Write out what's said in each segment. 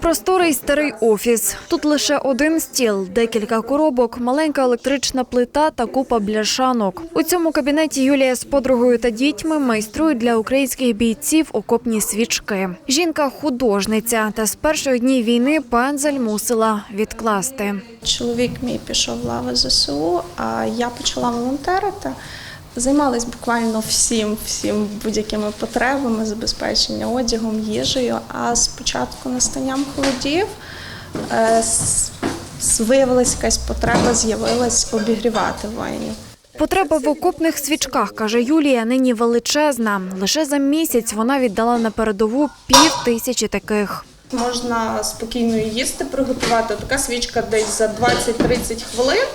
Просторий старий офіс. Тут лише один стіл, декілька коробок, маленька електрична плита та купа бляшанок. У цьому кабінеті Юлія з подругою та дітьми майструють для українських бійців окопні свічки. Жінка художниця, та з перших днів війни пензель мусила відкласти. Чоловік мій пішов в лави ЗСУ, а я почала волонтерити. Займалась буквально всім, всім будь-якими потребами, забезпечення одягом, їжею. А з початку настанням холодів е, виявилась якась потреба, з'явилась обігрівати воїнів. Потреба в окопних свічках, каже Юлія, нині величезна. Лише за місяць вона віддала на передову пів тисячі таких. Можна спокійно їсти, приготувати. Така свічка десь за 20-30 хвилин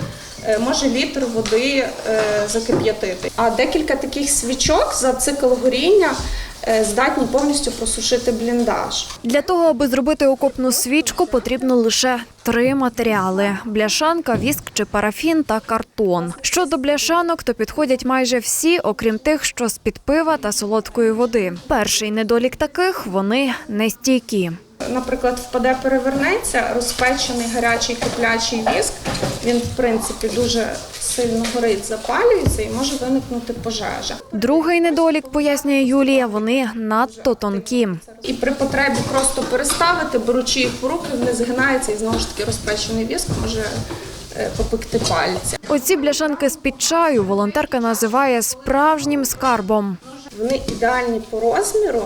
може літр води е, закип'ятити. А декілька таких свічок за цикл горіння е, здатні повністю просушити бліндаж. Для того, аби зробити окопну свічку, потрібно лише три матеріали: бляшанка, віск чи парафін та картон. Щодо бляшанок, то підходять майже всі, окрім тих, що з під пива та солодкої води. Перший недолік таких вони нестійкі. Наприклад, впаде, перевернеться, розпечений гарячий киплячий віск. Він, в принципі, дуже сильно горить, запалюється і може виникнути пожежа. Другий недолік, пояснює Юлія, вони надто тонкі. І при потребі просто переставити, беручи їх в руки, вони згинаються і знову ж таки розпечений віск може е, попекти пальці. Оці бляшанки з під чаю волонтерка називає справжнім скарбом. Вони ідеальні по розміру.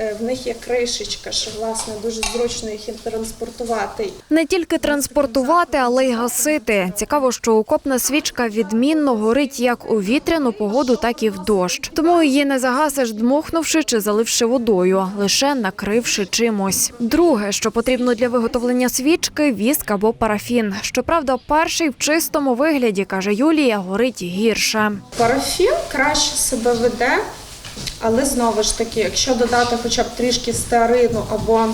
Е, В них є кришечка, що власне дуже зручно їх транспортувати. Не тільки транспортувати, але й гасити. Цікаво, що окопна свічка відмінно горить як у вітряну погоду, так і в дощ. Тому її не загасиш, дмухнувши чи заливши водою, лише накривши чимось. Друге, що потрібно для виготовлення свічки віск або парафін. Щоправда, перший в чистому вигляді, каже Юлія, горить гірше. Парафін краще себе веде, але знову ж таки, якщо додати хоча б трішки стеарину або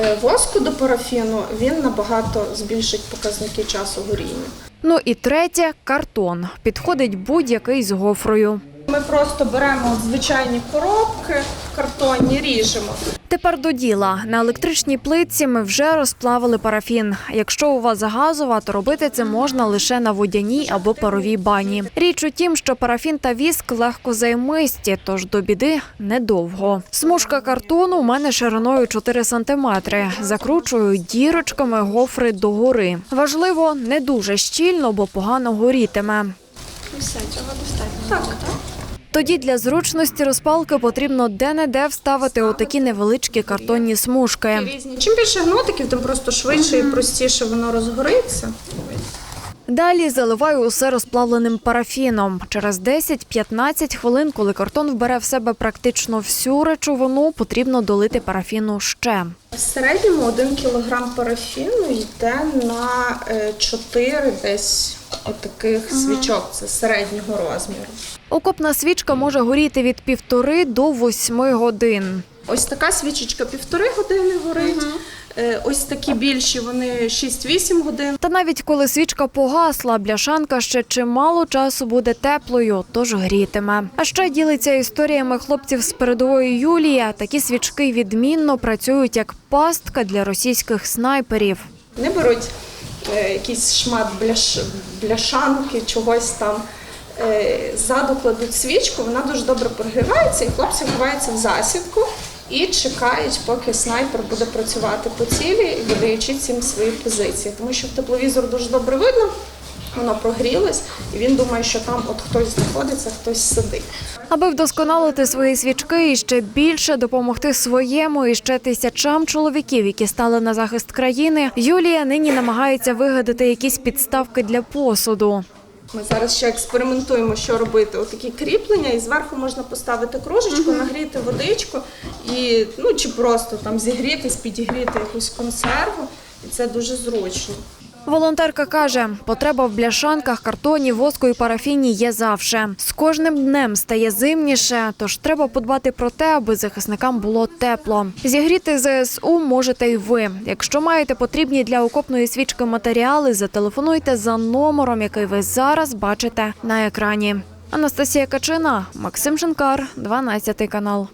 е, воску до парафіну, він набагато збільшить показники часу горіння. Ну і третє картон. Підходить будь-який з гофрою. Ми просто беремо звичайні коробки картонні, ріжемо. Тепер до діла. На електричній плитці ми вже розплавили парафін. Якщо у вас газова, то робити це можна лише на водяній або паровій бані. Річ у тім, що парафін та віск легко займисті, тож до біди недовго. Смужка картону у мене шириною 4 сантиметри. Закручую дірочками гофри догори. Важливо, не дуже щільно, бо погано горітиме. Все, цього достатньо. Так, так. Тоді для зручності розпалки потрібно де-не-де вставити отакі невеличкі картонні смужки. Чим більше гнотиків, тим просто швидше і простіше воно розгориться. Далі заливаю усе розплавленим парафіном. Через 10-15 хвилин, коли картон вбере в себе практично всю речовину, потрібно долити парафіну ще. В середньому 1 кг парафіну йде на е, 4 десь отаких свічок. Це середнього розміру. Окопна свічка може горіти від півтори до восьми годин. Ось така свічечка півтори години горить. Е, Ось такі більші, вони 6-8 годин. Та навіть коли свічка погасла, бляшанка ще чимало часу буде теплою, тож грітиме. А ще ділиться історіями хлопців з передової Юлія. Такі свічки відмінно працюють як пастка для російських снайперів. Вони беруть е, якийсь шмат бляш, бляшанки, чогось там. Е, Ззаду кладуть свічку, вона дуже добре прогрівається, і хлопці ховаються в засідку і чекають, поки снайпер буде працювати по цілі, видаючи цим свої позиції. Тому що в тепловізор дуже добре видно, воно прогрілось, і він думає, що там от хтось знаходиться, хтось сидить. Аби вдосконалити свої свічки і ще більше допомогти своєму і ще тисячам чоловіків, які стали на захист країни, Юлія нині намагається вигадати якісь підставки для посуду. Ми зараз ще експериментуємо, що робити. Отакі кріплення, і зверху можна поставити кружечку, нагріти водичку і ну чи просто там зігрітись, підігріти якусь консерву, і це дуже зручно. Волонтерка каже, потреба в бляшанках, картоні, воску і парафіні є завше. З кожним днем стає зимніше, тож треба подбати про те, аби захисникам було тепло. Зігріти ЗСУ можете й ви. Якщо маєте потрібні для окопної свічки матеріали, зателефонуйте за номером, який ви зараз бачите на екрані. Анастасія Качина, Максим Шинкар, 12 канал.